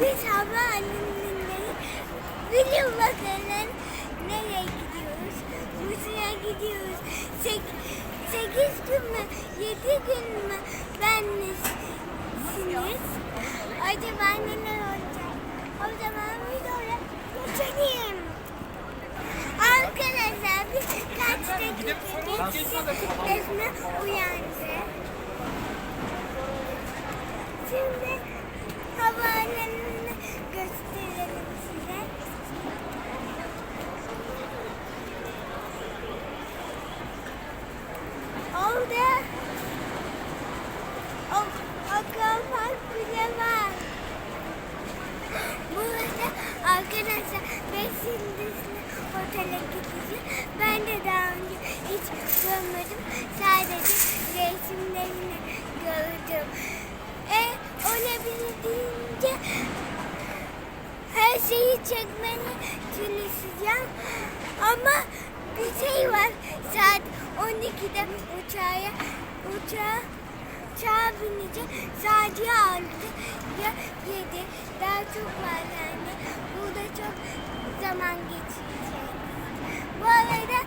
Biz havaalanında biliyor bakalım nereye gidiyoruz? Bursa'ya gidiyoruz. Sek, sekiz gün mü, yedi gün mü benlesiniz? Acaba neler olacak? O zaman oraya geçelim. Arkadaşlar biz kaç dakika geçti Defne uyandı. Şimdi havaalanını gösterelim size. Orada o, akvapark bile var. Burada arkadaşlar beş yıldızlı otele gideceğiz. Ben de daha önce hiç görmedim. Sadece her şeyi çekmeni çalışacağım. Ama bir şey var. Saat 12'de uçağa uçağa uçağa bineceğim. Ya 6 ya 7. Daha çok var yani. Burada çok zaman geçirecek. Bu arada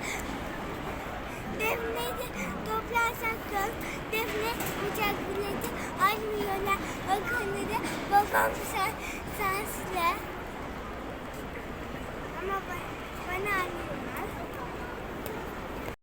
Defne'yi de toplarsak gör. Defne uçak bileti almıyorlar. O konuda babam sen, sensiz. 在哪里？